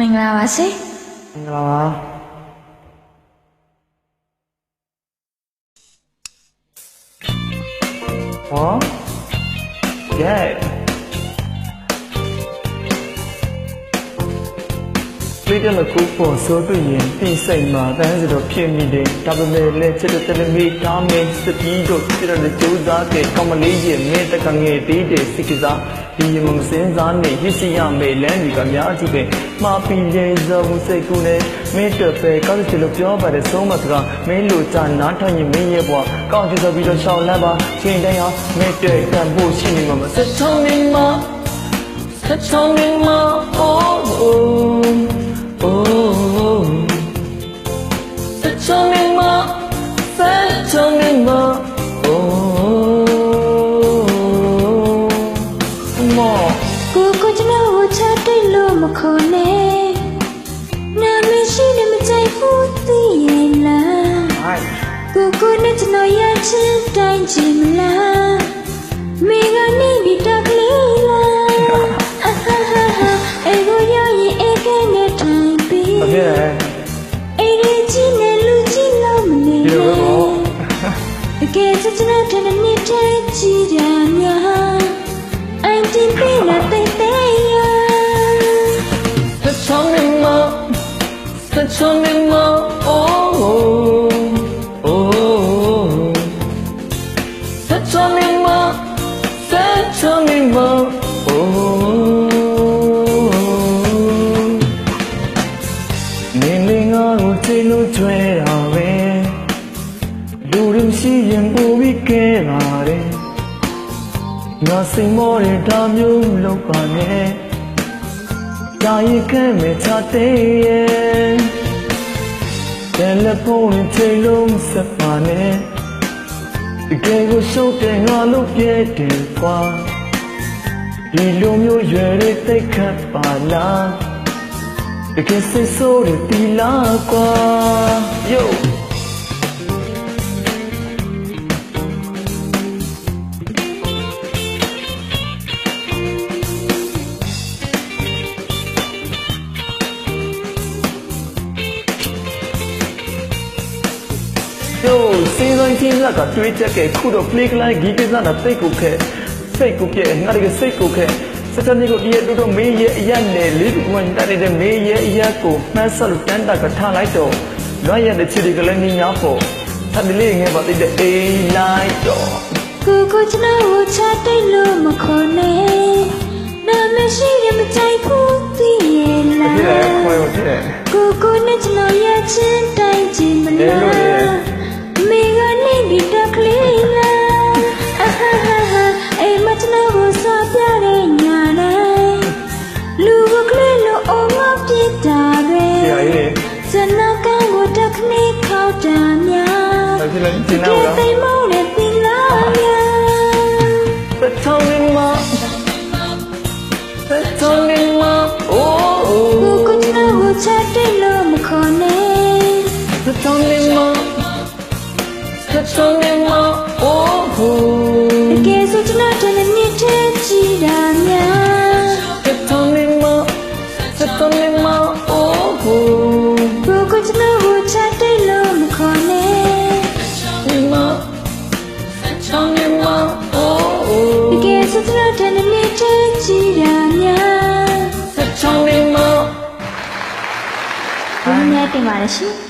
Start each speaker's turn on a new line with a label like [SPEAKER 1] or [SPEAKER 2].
[SPEAKER 1] မင်္ဂလာပါရှင်
[SPEAKER 2] မင်္ဂလာပါဟော yeah လေးတယ်လို့ကိုပေါ်ဆိုတွေ့ရင်တိစိတ်မှာတန်းစတော့ဖြစ်မိတယ်ဒါပေမဲ့လည်းချစ်တဲ့တလမီကားမင်းစပီးတို့ချစ်တဲ့ကြိုးစားတဲ့ကောင်းမလေးရဲ့မင်းတကငယ်သေးတဲ့စိတ်ကစားဒီရမစင်းစားနဲ့ရစ်စီရမယ်လမ်းတွေကများကြည့်ပဲမှားပြီးလေဇောဘူးစိတ်ကူးနဲ့မင်းတက်ပဲကောင်းချစ်လို့ပြောပါတယ်ဆုံးမစကားမင်းလိုချနားထောင်ရင်မင်းရဲ့ဘဝကောင်းချစ်ဆိုပြီးတော့ရှောင်းလန်းပါချိန်တိုင်းအောင်မင်းတဲ့တန်ဖို့ရှိနေမှာမစချောင်းနေမှာ Touch on me more, oh, oh,
[SPEAKER 1] ကိုကိုနဲ့ကျွန်တော်ရချင်းတိုင်းချင်မလားမိကနေပြီးတော့ကလေးလားအဟာဟာဟာအေကိုရရင်အေကနဲ့ထိုင်ပြီး
[SPEAKER 2] ဘာဖြစ်လဲ
[SPEAKER 1] အေရီချင်းနဲ့လူချင်းလို့မနေ
[SPEAKER 2] ဒီလိုပဲပေါ့
[SPEAKER 1] တကယ်စစနာတဲ့နေ့တည်းကြည်ရများအန်တီပင်းနဲ့တိတ်တိတ်ရ
[SPEAKER 2] Touch on me more, touch on me more, င်းငါကိုချိန်လို့ကျွဲတာပဲလူတွေရှိရင်ပူပြီးကဲပါတယ်ငါစိတ်မောတဲ့ဒါမျိုးလောက်ပါနဲ့ကြာရင်ခဲမဲ့ချတဲ့ရဲ့တယ်လီဖုန်းနဲ့ချိန်လုံးဆက်ပါနဲ့ တကယ်ကိုရှုပ်တဲ့ငါလို့ပြည့်တယ်ကွာဒီလိုမျိုးရွယ်တွေတိတ်ခတ်ပါလားတကယ်စိတ်ဆိုးတဲ့တီလာကွာ yo တို့စေးဆိုင်ချင်းလက်ကတွေးချက်ကခုတော့ play ကလိုက်ဂီကိစ္စတာစိတ်ကိုခဲစိတ်ကိုပြဲငါတကယ်စိတ်ကိုခဲစက်တနေ့ကိုဒီရတူတော့မေးရဲ့အရက်နဲ့လေးကဝင်တက်နေတဲ့မေးရဲ့အရက်ကိုမှန်းဆက်လို့တန်းတာကထားလိုက်တော့လွှတ်ရတဲ့ချစ်တွေကလည်းညညာဖို့ထပ်လေးငယ်ပါတိတ်တဲ့အေးလိုက်တော့
[SPEAKER 1] ကိုကိုကျွန်တော်ကိုချတိတ်လို့မခေါ်နဲ့နာမရှိတယ်မကြိုက်ဘူးသိရဲ့လား
[SPEAKER 2] ဖြစ်တယ်ခွဲရဖြစ်တယ်
[SPEAKER 1] ကိုကိုနဲ့ကျွန်တော်ရချင်းတိုင်းချင်မ
[SPEAKER 2] လေ
[SPEAKER 1] တက်ခနေခောက်တာများ
[SPEAKER 2] လေဖြစ်လဲ
[SPEAKER 1] တ
[SPEAKER 2] ကျင်း
[SPEAKER 1] က
[SPEAKER 2] တော့
[SPEAKER 1] ယ်သိမောင်းနဲ့သင်လာများ
[SPEAKER 2] The tongue in my The tongue in my oh
[SPEAKER 1] ကိုကိုကျွန်တော်ကိုချက်တယ်လို့မခေါ်နဲ့ တော်တနေ့တည်းကြည်တာများ
[SPEAKER 2] The tongue in my
[SPEAKER 1] ဘယ်လိုများတင်ပါလဲရှင်